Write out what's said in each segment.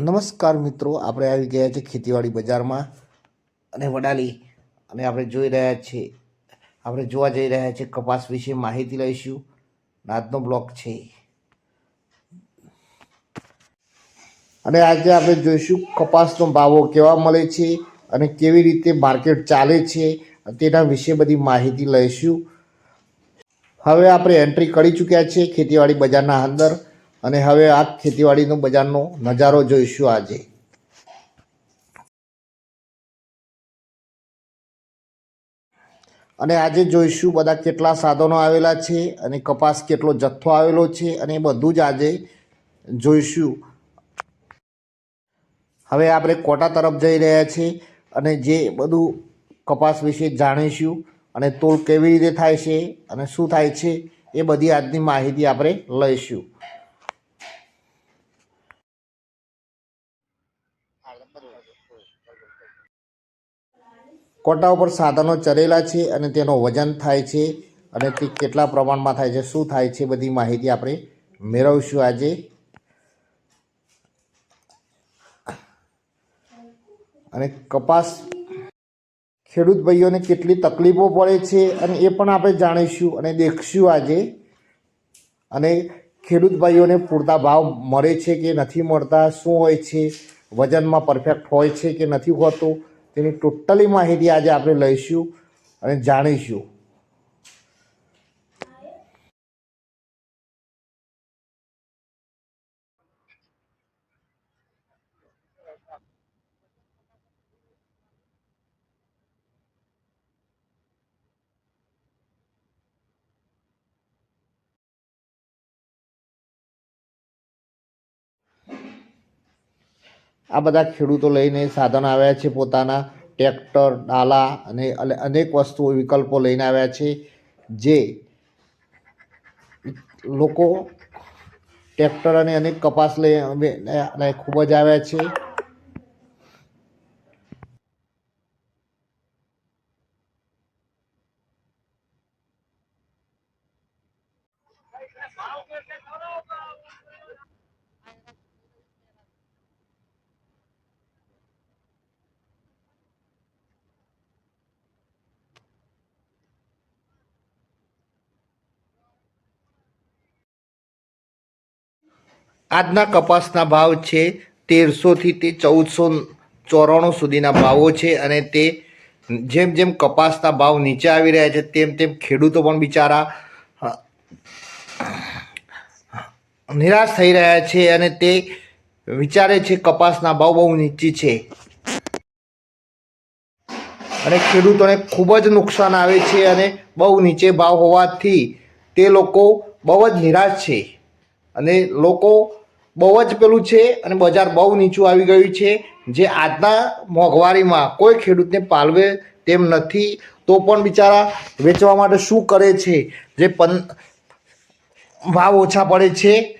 નમસ્કાર મિત્રો, આપણે આવી ગયા છે ખેતીવાડી બજારમાં. અને વડાલી, અને આપણે જોઈ રહ્યા છીએ, આપણે જોવા જઈ રહ્યા છીએ કપાસ વિશે માહિતી લઈશું. આજનો બ્લોક છે અને આજે આપણે જોઈશું કપાસનો ભાવો કેવા મળે છે અને કેવી રીતે માર્કેટ ચાલે છે તેના વિશે બધી માહિતી લઈશું. હવે આપણે એન્ટ્રી કરી ચૂક્યા છીએ ખેતીવાડી બજારના અંદર. અને હવે આ ખેતીવાડીનો બજારનો નજારો જોઈશું આજે. અને આજે જોઈશું બધા કેટલા સાધનો આવેલા છે અને કપાસ કેટલો જથ્થો આવેલો છે અને એ બધું જ આજે જોઈશું. હવે આપણે કોટા તરફ જઈ રહ્યા છીએ અને જે બધું કપાસ વિશે જાણીશું અને તોલ કેવી રીતે થાય છે અને શું થાય છે એ બધી આજની માહિતી આપણે લઈશું. કોટા ઉપર સાધનો ચરેલા છે અને તેનો વજન થાય છે અને તે કેટલા પ્રમાણમાં થાય છે, શું થાય છે બધી માહિતી આપણે મેળવશું આજે. અને કપાસ ખેડૂત ભાઈઓને કેટલી તકલીફો પડે છે અને એ પણ આપણે જાણીશું અને દેખશું આજે. અને ખેડૂત ભાઈઓને પૂરતા ભાવ મળે છે કે નથી મળતા, શું હોય છે વજનમાં પરફેક્ટ હોય છે કે નથી હોતું, તેની ટોટલી માહિતી આજે આપણે લઈશું અને જાણીશું. આ બધા ખેડૂતો લઈને સાધન આવ્યા છે પોતાના, ટ્રેક્ટર ડાલા અને અનેક વસ્તુઓ, વિકલ્પો લઈને આવ્યા છે, જે લોકો ટ્રેક્ટર અને અનેક કપાસ લઈ ખૂબ જ આવ્યા છે. આજના કપાસના ભાવ છે તેરસોથી તે ચૌદસો ચોરાણું સુધીના ભાવો છે અને તે જેમ જેમ કપાસના ભાવ નીચે આવી રહ્યા છે, તેમ તેમ ખેડૂતો પણ બિચારા નિરાશ થઈ રહ્યા છે અને તે વિચારે છે કપાસના ભાવ બહુ નીચી છે. અને ખેડૂતોને ખૂબ જ નુકસાન આવે છે અને બહુ નીચે ભાવ હોવાથી તે લોકો બહુ જ નિરાશ છે. અને લોકો બહુ જ પેલું છે અને બજાર બહુ નીચું આવી ગયું છે. જે આજના મોંઘવારીમાં કોઈ ખેડૂતને પાલવે તેમ નથી. તો પણ બિચારા વેચવા માટે શું કરે છે? જે પન, ભાવ ઓછા પડે છે.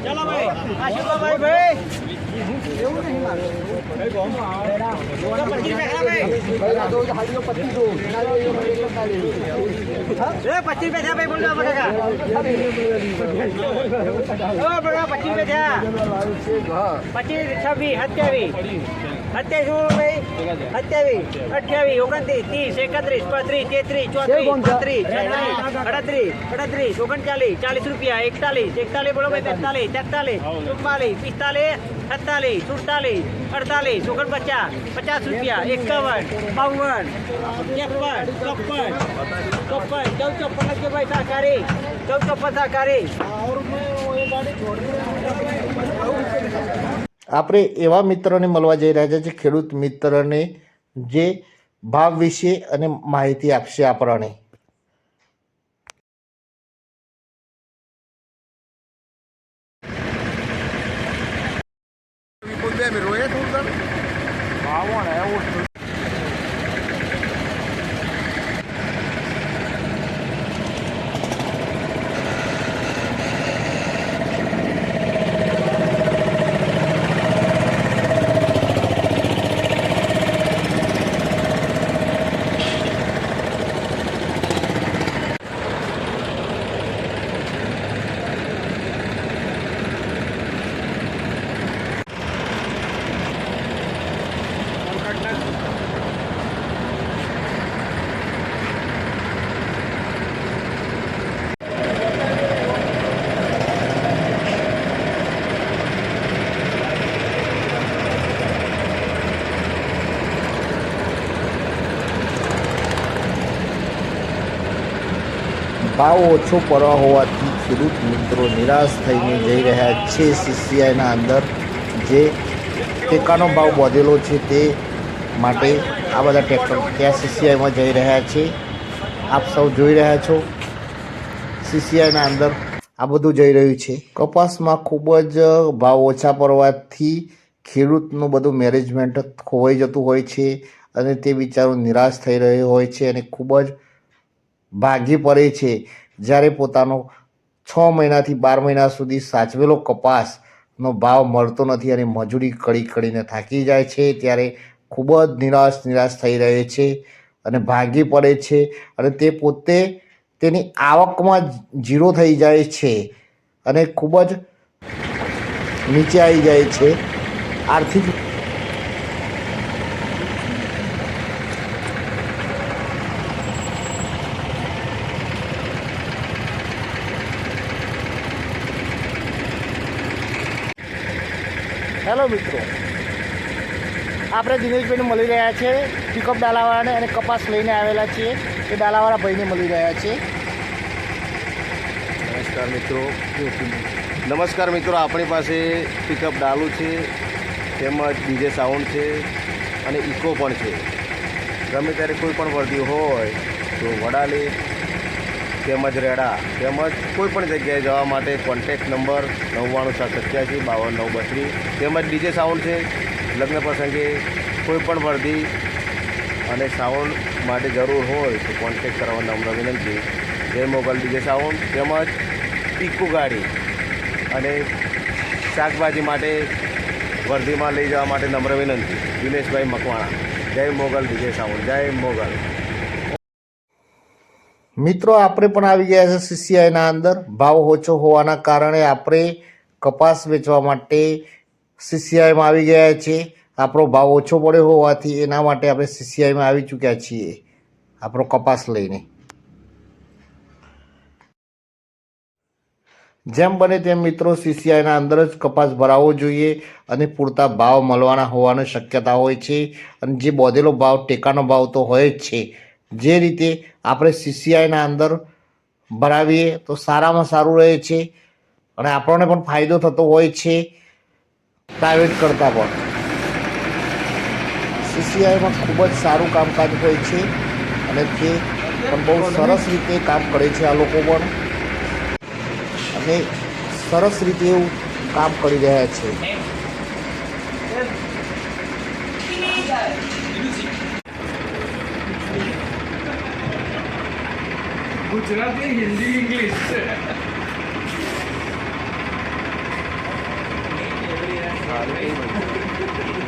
ચલો ભાઈ આશીર્વાદ ભાઈ ભાઈ તો પચીસ પૈસા ભાઈ એ પચીસ પૈસા ભાઈ બોલજો બટાકા ઓ બટા પચીસ પૈસા પચીસ છવ્વીસ સત્યાવીસ સત્યાવીસ શું ભાઈ સત્યાવીસ અઠ્યાવીસ ઓગણત્રીસ ત્રીસ એકત્રીસ બત્રીસ તેત્રીસ ચોત્રીસ પાંત્રીસ છત્રીસ અડત્રીસ અડત્રીસ ઓગણચાલીસ ચાલીસ રૂપિયા એકતાલીસ એકતાલીસ સત્તાલીસ સુડતાલીસ અડતાલીસ ઓગણપચાસ પચાસ રૂપિયા એકાવન બાવન ત્રેપન ચોપન ચોપન ચૌદ ચોપન ભાઈ સહકારી ચૌદ ચોપન સહકારી આપણે એવા મિત્રોને મળવા જઈ રહ્યા છે ખેડૂત મિત્રને જે ભાવ વિશે અને માહિતી આપશે આપણને I want ¿tú ભાવ ઓછો પડવા હોવાથી ખેડૂત મિત્રો નિરાશ થઈને જઈ રહ્યા છે સીસીઆઈના અંદર. જે ટેકાનો ભાવ વધેલો છે તે માટે આ બધા ટ્રેક્ટર ત્યાં સીસીઆઈમાં જઈ રહ્યા છે. આપ સૌ જોઈ રહ્યા છો સીસીઆઈના અંદર આ બધું જઈ રહ્યું છે. કપાસમાં ખૂબ જ ભાવ ઓછા પડવાથી ખેડૂતનું બધું મેનેજમેન્ટ ખોવાઈ જતું હોય છે અને તે બિચારો નિરાશ થઈ રહ્યો હોય છે અને ખૂબ જ ભાગી પડે છે. જ્યારે પોતાનો છ મહિનાથી બાર મહિના સુધી સાચવેલો કપાસનો ભાવ મળતો નથી અને મજૂરી કડી કડીને થાકી જાય છે, ત્યારે ખૂબ જ નિરાશ નિરાશ થઈ રહે છે અને ભાગી પડે છે અને તે પોતે તેની આવકમાં ઝીરો થઈ જાય છે અને ખૂબ જ નીચે આવી જાય છે. આર્થિક હેલો મિત્રો. આપણે દિનેશભાઈને મળી રહ્યા છે પિકઅપ ડાલાવાળાને અને કપાસ લઈને આવેલા છીએ. એ ડાલાવાળા ભાઈને મળી રહ્યા છે. નમસ્કાર મિત્રો. નમસ્કાર મિત્રો, આપણી પાસે પિકઅપ ડાલુ છે, તેમજ ડીજે સાઉન્ડ છે, અને ઇકો પણ છે. ગમે ત્યારે કોઈ પણ વર્દી હોય, તો વડાલી તેમજ રેડા તેમજ કોઈપણ જગ્યાએ જવા માટે કોન્ટેક્ટ નંબર નવ્વાણું સાત સત્યાસી બાવન નવ બત્રીસ તેમજ ડીજે સાઉન્ડ છે. લગ્ન પ્રસંગે કોઈપણ વર્દી અને સાઉન્ડ માટે જરૂર હોય તો કોન્ટેક્ટ કરવા નમ્ર વિનંતી. જય મોગલ ડીજે સાઉન્ડ તેમજ પીકુ ગાડી અને શાકભાજી માટે વર્ધીમાં લઈ જવા માટે નમ્ર વિનંતી. દિનેશભાઈ મકવાણા. જય મોગલ ડીજે સાઉન્ડ જય મોગલ. મિત્રો, આપણે પણ આવી ગયા છે સીસીઆઈના અંદર. ભાવ ઓછો હોવાના કારણે આપણે કપાસ વેચવા માટે સીસીઆઈમાં આવી ગયા છે આપણો ભાવ ઓછો પડ્યો હોવાથી એના માટે આપણે સીસીઆઈમાં આવી ચૂક્યા છીએ. આપણો કપાસ લઈને. જેમ બને તેમ મિત્રો સીસીઆઈના અંદર જ કપાસ ભરાવવો જોઈએ અને પૂરતા ભાવ મળવાના હોવાની શક્યતા હોય છે. અને જે બોધેલો ભાવ, ટેકાનો ભાવ તો હોય જ છે. જે રીતે આપણે સીસીઆઈના અંદર ભરાવીએ, તો સારામાં સારું રહે છે અને આપણને પણ ફાયદો થતો હોય છે પ્રાઇવેટ કરતાં પણ. સીસીઆઈમાં ખૂબ જ સારું કામકાજ હોય છે અને તે પણ બહુ સરસ રીતે કામ કરે છે આ લોકો પણ. અને સરસ રીતે એવું કામ કરી રહ્યા છે. ગુજરાતી હિન્દી ઇંગ્લિશ છે. સારું